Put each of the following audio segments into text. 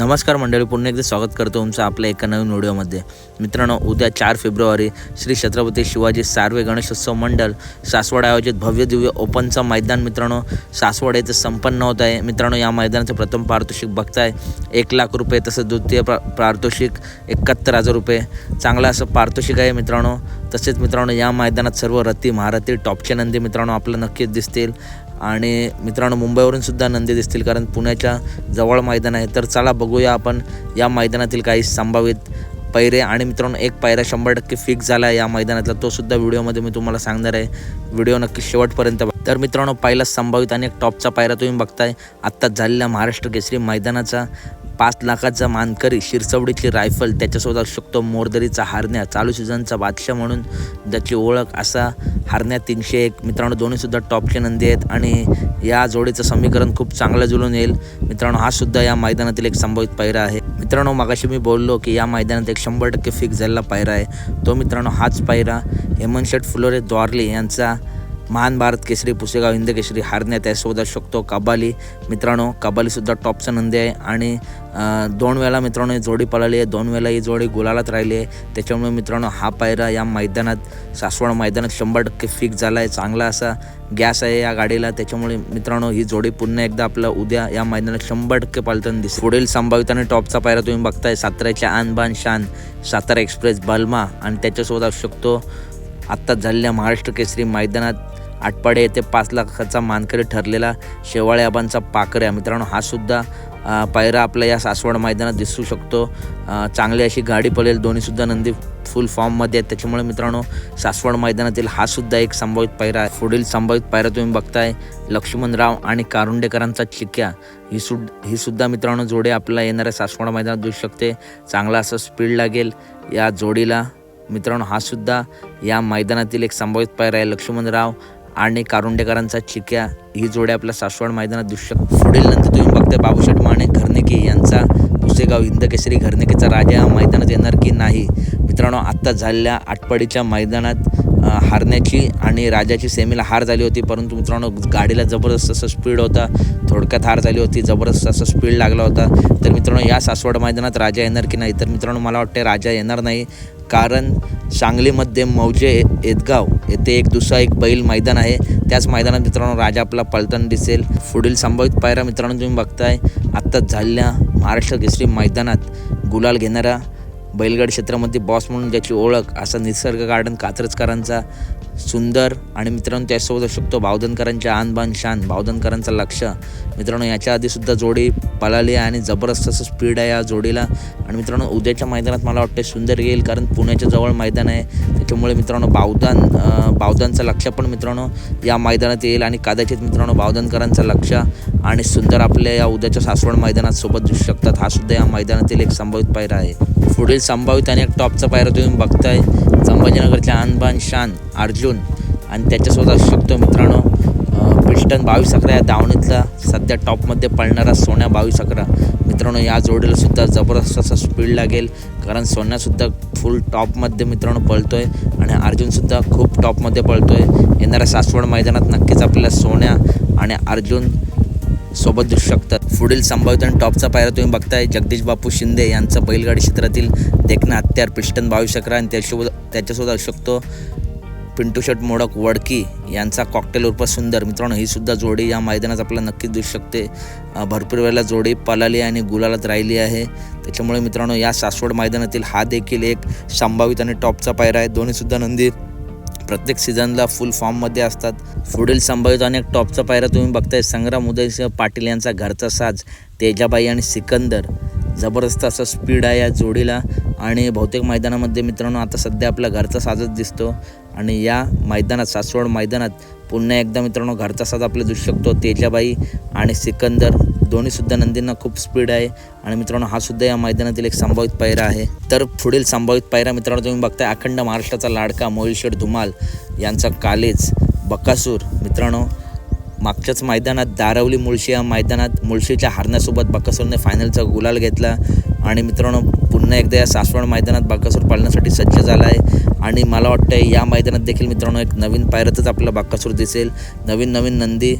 नमस्कार मंडळी पुन्हा एकदा स्वागत करतो तुमचं आपल्या एका नवीन व्हिडिओमध्ये. मित्रांनो उद्या चार फेब्रुवारी श्री छत्रपती शिवाजी सार्वे गणेशोत्सव मंडळ सासवड आयोजित भव्य दिव्य ओपनचं मैदान मित्रांनो सासवड येथे संपन्न होत आहे. मित्रांनो या मैदानाचं प्रथम पारितोषिक बघताय. एक लाख रुपये तसंच द्वितीय प्रा पारितोषिक एकाहत्तर हजार रुपये. चांगलं असं पारितोषिक आहे मित्रांनो. तसेच मित्रांनो या मैदानात सर्व रती महारथी टॉपचे नंदी मित्रांनो आपलं नक्कीच दिसतील. आणि मित्रांनो मुंबईवरून सुद्धा नंदी दिसतील कारण पुण्याच्या जवळ मैदान आहे. तर चला बघूया आपण या मैदानातील काही संभावित पैरे. आणि मित्रांनो एक पायरा शंभर टक्के फिक्स झाला आहे या मैदानातला. तो सुद्धा व्हिडिओमध्ये मी तुम्हाला सांगणार आहे. व्हिडिओ नक्की शेवटपर्यंत तर मित्रांनो पहिला संभावित आणि एक टॉपचा पायरा तुम्ही बघताय. आत्ताच झालेल्या महाराष्ट्र केसरी मैदानाचा पाच लाखाचा मानकरी शिरसवडीची रायफल त्याच्यासोबत असू शकतो मोरदरीचा हारण्या चालू सीझनचा बादशाह म्हणून ज्याची ओळख असा हारण्या तीनशे एक. मित्रांनो दोन्हीसुद्धा टॉपचे नंदी आहेत आणि या जोडीचं समीकरण खूप चांगलं जुळून येईल. मित्रांनो हा सुद्धा या मैदानातील एक संभावित पायरा आहे. मित्रांनो मागाशी मी बोललो की या मैदानात एक शंभर टक्के फिक्स झालेला पायरा आहे. तो मित्रांनो हाच पायरा हेमंत शेठ फुलोरे द्वारले यांचा महान भारत केसरी पुसेगाव हिंद केसरी हारण्यात आहे शोधा शकतो. कबाली मित्रांनो कबालीसुद्धा टॉपचा नंदी आहे. आणि दोन वेळा मित्रांनो ही जोडी पळाली आहे. दोन वेळा ही जोडी गुलालात राहिली आहे. त्याच्यामुळे मित्रांनो हा पायरा या मैदानात सासवड मैदानात शंभर टक्के फिक्स झाला आहे चांगला असा गॅस आहे या गाडीला. त्याच्यामुळे मित्रांनो ही जोडी पुन्हा एकदा आपला उद्या या मैदानात शंभर टक्के पालताना दिसेल. पुढील संभावित आणि टॉपचा पायरा तुम्ही बघताय. साताऱ्याच्या आणबान शान सातारा एक्सप्रेस बल्मा. आणि त्याच्यासोबत असू शकतो आत्ताच झालेल्या महाराष्ट्र केसरी मैदानात आटपाडे येथे पाच लाखाचा मानकरी ठरलेला शेवाळे आबांचा पाकऱ्या मित्रांनो हा सुद्धा पायरा आपल्या या सासवड मैदानात दिसू शकतो. चांगली अशी गाडी पळेल. दोन्हीसुद्धा नंदी फुल फॉर्ममध्ये आहेत. त्याच्यामुळे मित्रांनो सासवड मैदानातील हा सुद्धा एक संभावित पायरा आहे. पुढील संभावित पायरा तुम्ही बघताय लक्ष्मणराव आणि कारुंडेकरांचा चिक्या. ही सुद ही सुद्धा मित्रांनो जोडी आपल्याला येणाऱ्या सासवड मैदानात दिसू शकते. चांगला असं स्पीड लागेल या जोडीला. मित्रांनो हा सुद्धा या मैदानातील एक संभावित पायरा आहे. लक्ष्मणराव आणि कारुंडेकरांचा चिक्या ही जोडी आपल्या सासवड मैदानात दिसू शकते पुढील नंतर तुम्ही बघते बाबूशेठ माने घरनेकी यांचा पुसेगाव इंदकेसरी केसरी राजा मैदानात येणार की नाही? मित्रांनो आत्ता झालेल्या आटपाडीच्या मैदानात हारण्याची आणि राजाची सेमीला हार झाली होती. परंतु मित्रांनो गाडीला जबरदस्त असं स्पीड होता. थोडक्यात हार झाली होती. जबरदस्त असं स्पीड लागला होता. तर मित्रांनो या सासवड मैदानात राजा येणार की नाही? तर मित्रांनो मला वाटते राजा येणार नाही. कारण सांगलीमध्ये मौजे येतगाव येथे एक दुसरा एक बैल मैदान आहे. त्याच मैदानात मित्रांनो राजा आपला पळताना दिसेल. पुढील संभावित पायरा मित्रांनो तुम्ही बघताय. आत्ताच झालेल्या महाराष्ट्र केसरी मैदानात गुलाल घेणारा बैलगाडी क्षेत्रामध्ये बॉस म्हणून ज्याची ओळख असा निसर्ग गार्डन कात्रजकरांचा सुंदर आणि मित्रांनो त्यासोबत असू शकतो बावधनकरांच्या आणबान शान बावदनकरांचं लक्ष. मित्रांनो याच्या आधीसुद्धा जोडी पळाली आहे आणि जबरदस्त असं स्पीड आहे या जोडीला. आणि मित्रांनो उद्याच्या मैदानात मला वाटते सुंदर येईल कारण पुण्याच्या जवळ मैदान आहे. त्याच्यामुळे मित्रांनो बावदान अं, बावदानचं लक्ष पण मित्रांनो या मैदानात येईल आणि कदाचित मित्रांनो बावधनकरांचं लक्ष आणि सुंदर आपल्या या उद्याच्या सासवड मैदानात सोबत दिसू शकतात. हा सुद्धा या मैदानातील एक संभावित पायरा आहे. पुढील संभावित आणि एक टॉपचा पायरा तुम्ही बघताय. संभाजीनगरच्या अनबान शान अर्जुन आणि त्याच्यासोबत असू शकतो मित्रांनो पिल्टन बावीस अकरा या दावणीतला सध्या टॉपमध्ये पळणारा सोन्या बावीस अकरा. मित्रांनो या जोडीला सुद्धा जबरदस्त असा स्पीड लागेल कारण सोन्यासुद्धा फुल टॉपमध्ये मित्रांनो पळतो आहे आणि अर्जुनसुद्धा खूप टॉपमध्ये पळतो आहे येणाऱ्या सासवड मैदानात नक्कीच आपल्याला सोन्या आणि अर्जुन सोबत दिसू शकतात. पुढील संभावित आणि टॉपचा पायरा तुम्ही बघताय. जगदीश बापू शिंदे यांचं बैलगाडी क्षेत्रातील देखणं हत्यार पिस्टन बावीस अकरा आणि त्याच्यासोबत त्याच्यासोबत असू शकतो. पिंटू शर्ट मोडक वडकी यांचा कॉकटेल उर्फ सुंदर. मित्रांनो ही सुद्धा जोडी या मैदानात आपल्याला नक्कीच दिसू शकते. भरपूर वेळेला जोडी पलाली आणि गुलालात राहिली आहे. त्याच्यामुळे मित्रांनो या सासवड मैदानातील हा देखील एक संभावित आणि टॉपचा पायरा आहे. दोन्हीसुद्धा नंदी प्रत्येक सीझनला फुल फॉर्ममध्ये असतात. पुढील संभावित अनेक टॉपचा पायरा तुम्ही बघताय संग्राम उदयसिंह पाटील यांचा घरचा साज तेजाबाई आणि सिकंदर. जबरदस्त असा स्पीड आहे या जोडीला. आणि बहुतेक मैदानामध्ये मित्रांनो आता सध्या आपला घरचा साजच दिसतो. आणि या मैदानात सासवड मैदानात पुन्हा एकदा मित्रांनो घरचा साज आपला दिसू शकतो. तेजाबाई आणि सिकंदर. दोन्हीसुद्धा नंदींना खूप स्पीड आहे. आणि मित्रांनो हा सुद्धा या मैदानातील एक संभावित पायरा आहे. तर पुढील संभावित पायरा मित्रांनो तुम्ही बघताय अखंड महाराष्ट्राचा लाडका मोहिलशेठ धुमाल यांचा कालेज बकासूर. मित्रांनो मागच्याच मैदानात दारवली मुळशी या मैदानात मुळशीच्या हारण्यासोबत बकासूरने फायनलचा गुलाल घेतला. आणि मित्रांनो पुन्हा एकदा या सासवड मैदानात बाकासूर पाळण्यासाठी सज्ज झाला आहे आणि मला वाटतं या मैदानात देखील मित्रांनो एक नवीन पायऱ्यातच आपला बाकासूर दिसेल. नवीन नवीन नंदी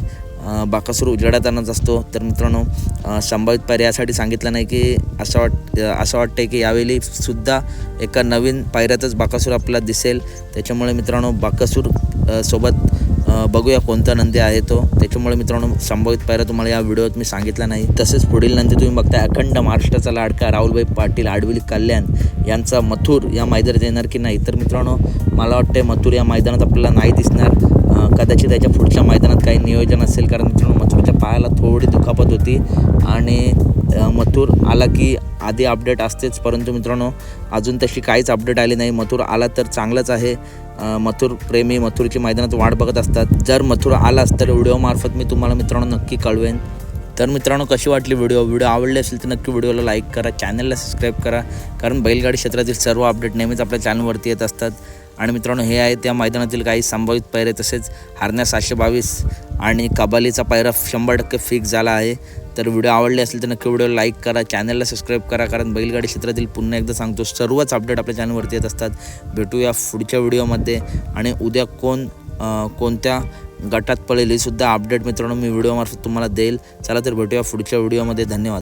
बाकासूर उजेडात असतो. तर मित्रांनो संभावित पर्यायासाठी सांगितलं नाही की असं वाट असं वाटतं की यावेळी सुद्धा एका नवीन पायऱ्यातच बाकासूर आपल्याला दिसेल. त्याच्यामुळे मित्रांनो बाकासूर सोबत बघूया कोणता नंदी आहे तो. त्याच्यामुळे मित्रांनो संभवित पायऱ्या तुम्हाला या व्हिडिओत मी सांगितला नाही. तसेच पुढील नंदी तुम्ही बघताय अखंड महाराष्ट्राचा लाडका राहुलभाई पाटील आडविली कल्याण यांचा मथुर या मैदानात येणार की नाही? तर मित्रांनो मला वाटतं मथुर या मैदानात आपल्याला नाही दिसणार. कदाचित त्याच्या पुढच्या मैदानात काही नियोजन असेल कारण मित्रांनो त्या पायाला थोडी दुखापत होती आणि मथुर आला की आधी अपडेट असतेच. परंतु मित्रांनो अजून तशी काहीच अपडेट आली नाही. मथुर आला तर चांगलंच आहे. मथुर प्रेमी मथुरची मैदानात वाट बघत असतात. जर मथुर आलाच तर व्हिडिओमार्फत मी तुम्हाला मित्रांनो नक्की कळवेन. तर मित्रांनो कशी वाटली व्हिडिओ? व्हिडिओ आवडली असेल तर नक्की व्हिडिओला लाईक करा चॅनलला सबस्क्राईब करा. कारण बैलगाडी क्षेत्रातील सर्व अपडेट नेहमीच आपल्या चॅनलवरती येत असतात. आणि मित्रांनो हे आहे त्या मैदानातील काही संभावित पायरे तसेच हरण्या सातशे बावीस आणि कबालीचा पायरा शंभर टक्के फिक्स झाला आहे. तर व्हिडिओ आवडले असेल तर नक्की व्हिडिओ लाईक करा चॅनलला सबस्क्राईब करा कारण बैलगाडी क्षेत्रातील पुन्हा एकदा सांगतो सर्वच अपडेट आपल्या चॅनलवरती येत असतात. भेटूया पुढच्या व्हिडिओमध्ये. आणि उद्या कोण कोणत्या गटात पळेल हे सुद्धा अपडेट मित्रांनो मी व्हिडिओमार्फत तुम्हाला देईल. चला तर भेटूया पुढच्या व्हिडिओमध्ये. धन्यवाद.